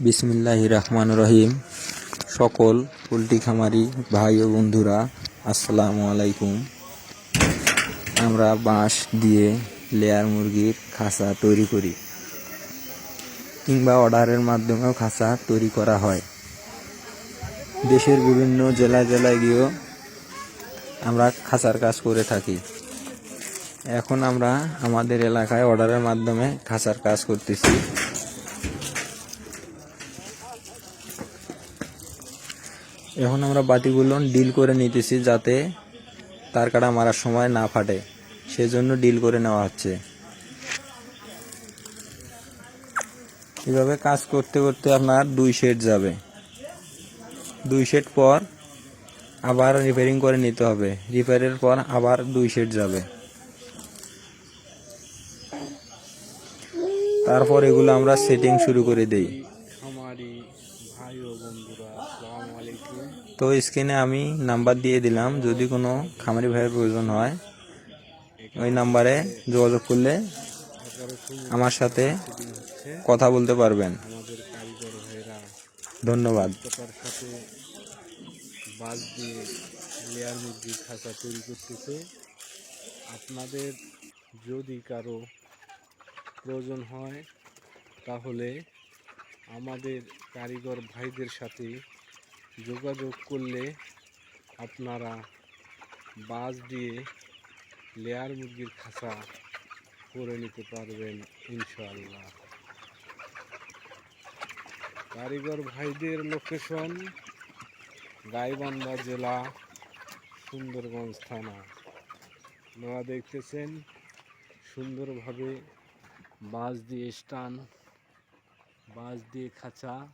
বিসমিল্লাহ রহমান রহিম। সকল পোলট্রি খামারি ভাই ও বন্ধুরা, আসসালামু আলাইকুম। আমরা বাঁশ দিয়ে লেয়ার মুরগির খাঁচা তৈরি করি কিংবা অর্ডারের মাধ্যমেও খাঁচা তৈরি করা হয়। দেশের বিভিন্ন জেলায় জেলায় গিয়েও আমরা খাঁচার কাজ করে থাকি। এখন আমরা আমাদের এলাকায় অর্ডারের মাধ্যমে খাঁচার কাজ করতেছি। এখন আমরা বাতিগুলো ডিল করে নিতেছি যাতে তার কাটা মারার সময় না ফাটে। সেজন্য ডিল করে নেওয়া হচ্ছে। এভাবে কাজ করতে করতে আপনার দুই শেড যাবে। দুই শেড পর আবার রিপেয়ারিং করে নিতে হবে। রিপেয়ারের পর আবার দুই শেড যাবে। তারপর এগুলো আমরা সেটিং শুরু করে দেই। তো স্ক্রিনে আমি নাম্বার দিয়ে দিলাম, যদি কোনো খামারি ভাইয়ের প্রয়োজন হয়, ওই নাম্বারে যোগাযোগ করলে আমার সাথে কথা বলতে পারবেন। ধন্যবাদ। সাথে বাস দিয়ে লেয়ার মুরগির খাঁচা তৈরি করতেছে আপনাদের যদি কারও প্রয়োজন হয়, তাহলে আমাদের কারিগর ভাইদের সাথে যোগাযোগ করলে আপনারা বাস দিয়ে লেয়ার মুরগির খাঁচা করে নিতে পারবেন, ইনশাআল্লাহ। কারিগর ভাইদের লোকেশন গাইবান্ধা জেলা, সুন্দরগঞ্জ থানা। আপনারা দেখতেছেন, সুন্দরভাবে বাঁশ দিয়ে স্টান বাঁশ দিয়ে খাঁচা।